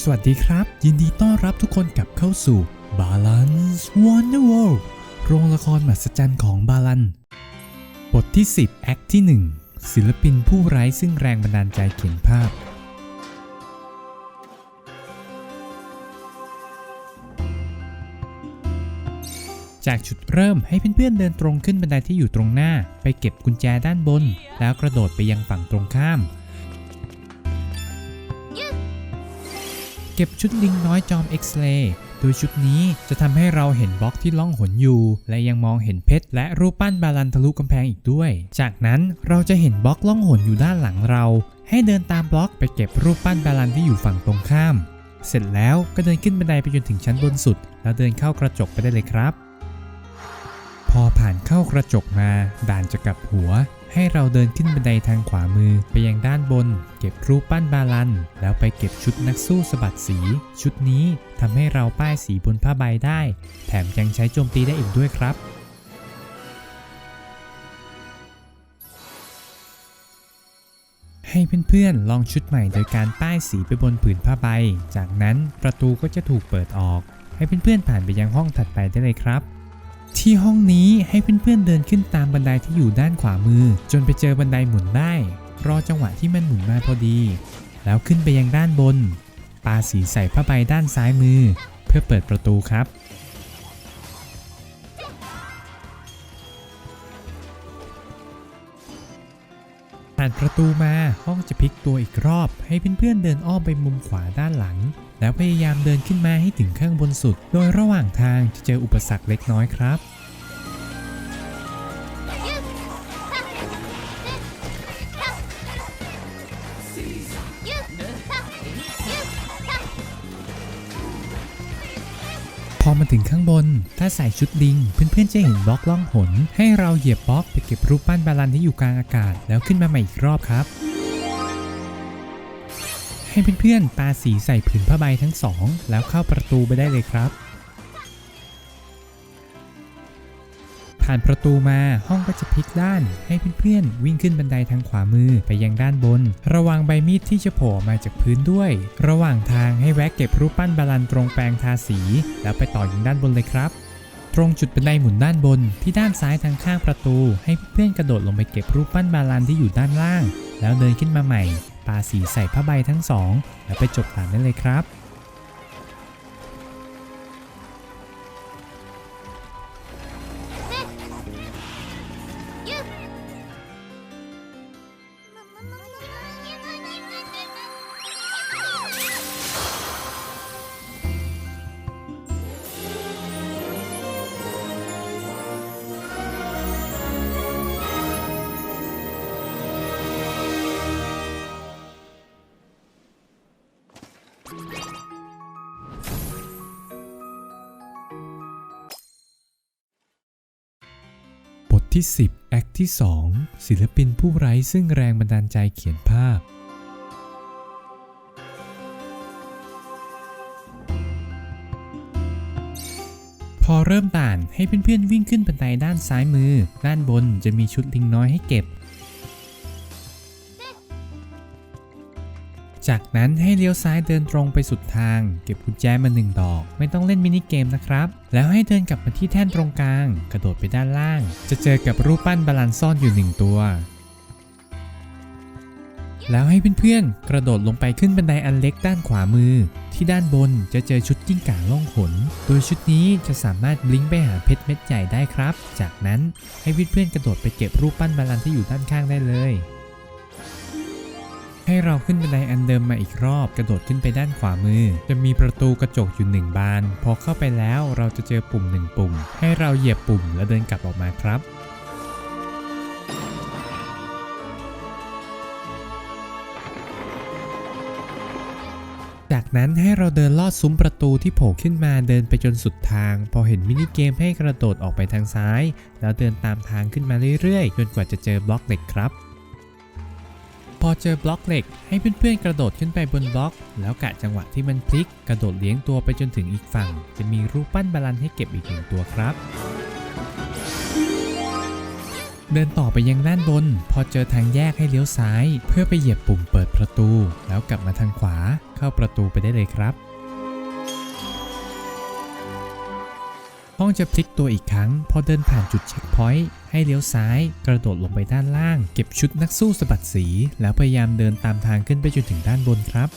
สวัสดีครับ ยินดีต้อนรับทุกคนกลับเข้าสู่ Balance Wonder World โรงละครมหัศจรรย์ของบาลัน บทที่ 10 แอคที่ 1 ศิลปินผู้ไร้ซึ่งแรงบันดาลใจเขียนภาพ จากจุดเริ่มให้เพื่อนๆเดินตรงขึ้นบันไดที่อยู่ตรงหน้า ไปเก็บกุญแจด้านบน แล้วกระโดดไปยังฝั่งตรงข้าม ก็บชุดลิงน้อยจอมเอ็กซ์เรย์โดยชุดนี้จะทำให้เราเห็นบล็อกที่ล่องหนอยู่ และยังมองเห็นเพชรและรูปปั้นบาลันทะลุกำแพงอีกด้วย จากนั้นเราจะเห็นบล็อกล่องหนอยู่ด้านหลังเรา ให้เดินตามบล็อกไปเก็บรูปปั้นบาลันที่อยู่ฝั่งตรงข้าม เสร็จแล้วก็เดินขึ้นบันไดไปจนถึงชั้นบนสุด แล้วเดินเข้ากระจกไปได้เลยครับ พอผ่านเข้ากระจกมา ด่านจะกลับหัว ให้เราเดินขึ้นบันไดทางขวามือไปยังด้านบน เก็บรูปปั้นบาลัน แล้วไปเก็บชุดนักสู้สะบัดสี ชุดนี้ทำให้เราป้ายสีบนผ้าใบได้ แถมยังใช้โจมตีได้อีกด้วยครับให้เพื่อนๆ ลองชุดใหม่โดยการป้ายสีไปบนผืนผ้าใบ จากนั้นประตูก็จะถูกเปิดออก ให้เพื่อนๆ ผ่านไปยังห้องถัดไปได้เลยครับ ที่ห้องนี้ให้เพื่อนๆเดินขึ้นตามบันไดที่อยู่ด้านขวามือ จนไปเจอบันไดหมุนได้ รอจังหวะที่มันหมุนมาพอดี แล้วขึ้นไปยังด้านบน ปาสีใส่ผ้าใบด้านซ้ายมือ เพื่อเปิดประตูครับ ผ่านประตูมาห้องจะพลิกตัวอีกรอบ ให้เพื่อนๆเดินอ้อมไปมุมขวาด้านหลัง แล้วพยายามเดินขึ้นมาให้ถึงข้างบนสุด โดยระหว่างทางจะเจออุปสรรคเล็กน้อยครับพอมาถึงข้างบน ถ้าใส่ชุดลิง เพื่อนๆจะเห็นบล็อกล่องหน ให้เราเหยียบบล็อกไปเก็บรูปปั้นบาลันที่อยู่กลางอากาศ แล้วขึ้นมาใหม่อีกรอบครับ ให้เพื่อนๆปาสีใส่ผืนผ้าใบทั้งสองแล้วเข้าประตูไปได้เลยครับ ผ่านประตูมาห้องก็จะพลิกด้าน ให้เพื่อนๆวิ่งขึ้นบันไดทางขวามือไปยังด้านบน ระวังใบมีดที่จะโผล่มาจากพื้นด้วย ระหว่างทางให้แวะเก็บรูปปั้นบาลันตรงแปลงทาสี แล้วไปต่ออยังด้านบนเลยครับตรงจุดบันไดหมุนด้านบนที่ด้านซ้ายทางข้างประตู ให้เพื่อนๆกระโดดลงไปเก็บรูปปั้นบาลันที่อยู่ด้านล่าง แล้วเดินขึ้นมาใหม่ ปาสีใส่ผ้าใบทั้งสอง แล้วไปจบตามนั้นเลยครับ บทที่ 10 แอคที่ 2 ศิลปินผู้ไร้ซึ่งแรงบันดาลใจเขียนภาพ พอเริ่มด่านให้เพื่อนๆวิ่งขึ้นบันไดด้านซ้ายมือ ด้านบนจะมีชุดลิงน้อยให้เก็บ จากนั้นให้เลี้ยวซ้ายเดินตรงไปสุดทาง เก็บกุญแจมาหนึ่งดอก ไม่ต้องเล่นมินิเกมนะครับ แล้วให้เดินกลับมาที่แท่นตรงกลาง กระโดดไปด้านล่าง จะเจอกับรูปปั้นบาลันซ่อนอยู่หนึ่งตัว แล้วให้เพื่อนๆ กระโดดลงไปขึ้นบันไดอันเล็กด้านขวามือ ที่ด้านบนจะเจอชุดกิ้งก่าล่องหนโดยชุดนี้จะสามารถบลิงไปหาเพชรเม็ดใหญ่ได้ครับ จากนั้นให้เพื่อนๆกระโดดไปเก็บรูปปั้นบาลันที่อยู่ด้านข้างได้เลย ให้เราขึ้นบันไดอันเดิมมาอีกรอบกระโดดขึ้นไปด้านขวามือ จะมีประตูกระจกอยู่หนึ่งบาน พอเข้าไปแล้วเราจะเจอปุ่มหนึ่งปุ่ม ให้เราเหยียบปุ่มแล้วเดินกลับออกมาครับจากนั้นให้เราเดินลอดซุ้มประตูที่โผล่ขึ้นมาเดินไปจนสุดทาง พอเห็นมินิเกมให้กระโดดออกไปทางซ้าย แล้วเดินตามทางขึ้นมาเรื่อยๆ จนกว่าจะเจอบล็อกเหล็กครับ พอเจอบล็อกเหล็ก ให้เพื่อนๆกระโดดขึ้นไปบนบล็อก แล้วกะจังหวะที่มันพลิก กระโดดเลี้ยงตัวไปจนถึงอีกฝั่ง จะมีรูปปั้นบาลันให้เก็บอีกหนึ่งตัวครับ เดินต่อไปยังด้านบน พอเจอทางแยกให้เลี้ยวซ้าย เพื่อไปเหยียบปุ่มเปิดประตู แล้วกลับมาทางขวา เข้าประตูไปได้เลยครับ ห้องจะพลิกตัวอีกครั้ง พอเดินผ่านจุดเช็คพอยต์ให้เลี้ยวซ้าย กระโดดลงไปด้านล่าง เก็บชุดนักสู้สะบัดสี แล้วพยายามเดินตามทางขึ้นไปจนถึงด้านบนครับ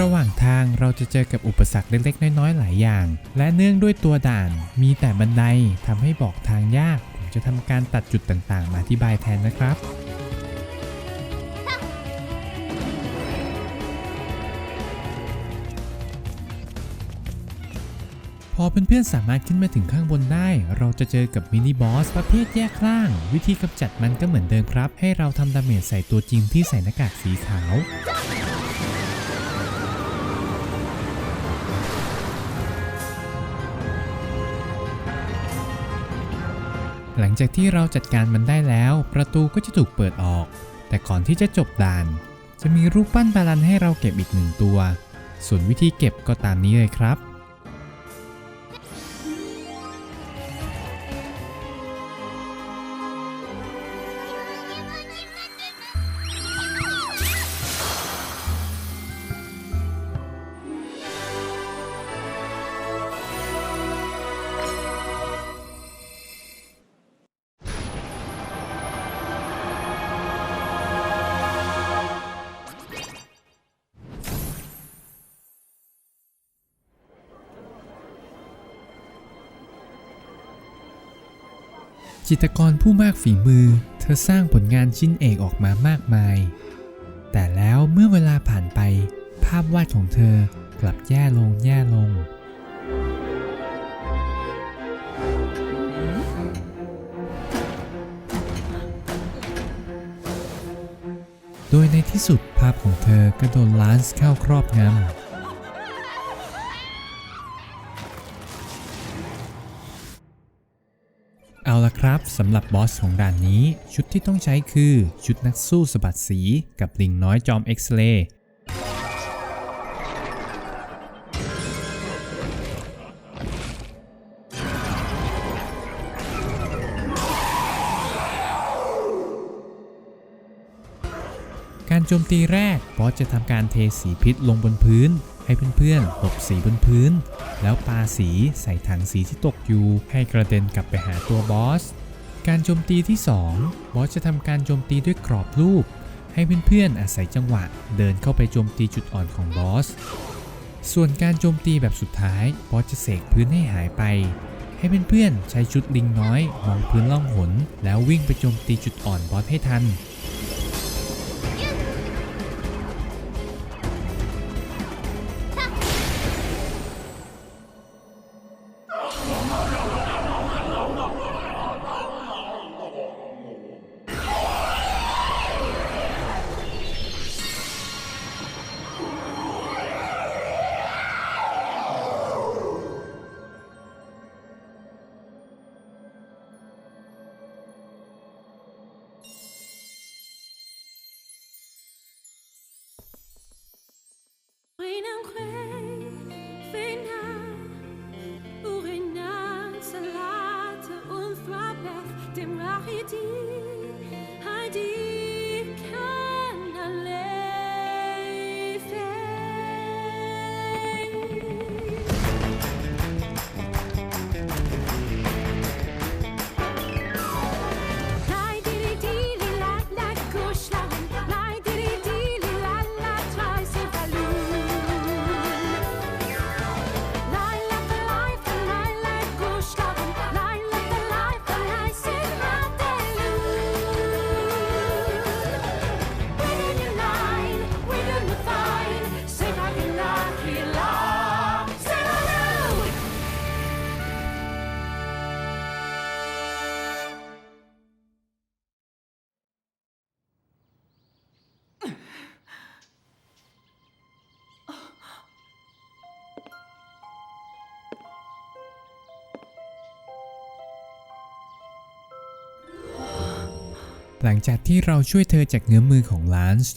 ระหว่างทางเราจะเจอกับอุปสรรคเล็กๆ น้อยๆ หลายอย่าง และเนื่องด้วยตัวด่าน มีแต่บันไดทำให้บอกทางยาก ผมจะทำการตัดจุดต่างๆ มาอธิบายแทนนะครับ พอเพื่อนๆสามารถขึ้นมาถึงข้างบนได้ เราจะเจอกับมินิบอสประเภทแยกล่าง วิธีกำจัดมันก็เหมือนเดิมครับ ให้เราทำดาเมจใส่ตัวจริงที่ใส่หน้ากากสีขาวหลังจากที่เราจัดการมันได้แล้ว ประตูก็จะถูกเปิดออก แต่ก่อนที่จะจบด่าน จะมีรูปปั้นบาลันให้เราเก็บอีกหนึ่งตัว ส่วนวิธีเก็บก็ตามนี้เลยครับ จิตรกรผู้มากฝีมือ เธอสร้างผลงานชิ้นเอกออกมามากมาย แต่แล้วเมื่อเวลาผ่านไป ภาพวาดของเธอกลับแย่ลงแย่ลง โดยในที่สุดภาพของเธอก็โดนลานส์เข้าครอบงำ ครับสำหรับบอสของด่านนี้ ชุดที่ต้องใช้คือชุดนักสู้สะบัดสีกับลิงน้อยจอมเอ็กซเรย์การโจมตีแรกบอสจะทำการเทสีพิษลงบนพื้น ให้เพื่อนๆหลบสีบนพื้น แล้วปาสีใส่ถังสีที่ตกอยู่ ให้กระเด็นกลับไปหาตัวบอส การโจมตีที่ 2 บอสจะทำการโจมตีด้วยกรอบรูป ให้เพื่อนๆอาศัยจังหวะ เดินเข้าไปโจมตีจุดอ่อนของบอส ส่วนการโจมตีแบบสุดท้าย บอสจะเสกพื้นให้หายไป ให้เพื่อนๆใช้ชุดลิงน้อยมองพื้นล่องหนแล้ววิ่งไปโจมตีจุดอ่อนบอสให้ทัน หลังจากที่เราช่วยเธอจากเงื้อมือของลานส์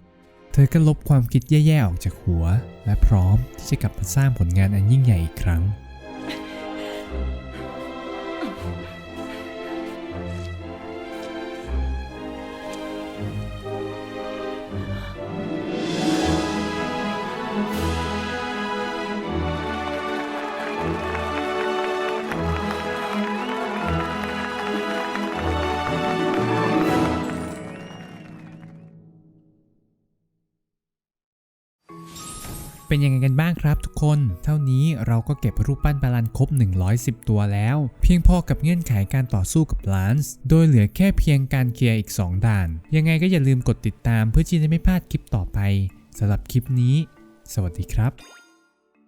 เธอก็ลบความคิดแย่ๆออกจากหัว และพร้อมที่จะกลับมาสร้างผลงานอันยิ่งใหญ่อีกครั้ง เป็นยังไงกันบ้างครับทุกคน เท่านี้เราก็เก็บรูปปั้นบาลันครบ 110 ตัวแล้ว เพียงพอกับเงื่อนไขการต่อสู้กับลานส์โดยเหลือแค่เพียงการเคลียร์อีก 2 ด่าน ยังไงก็อย่าลืมกดติดตามเพื่อที่จะไม่พลาดคลิปต่อไปสำหรับคลิปนี้ สวัสดีครับ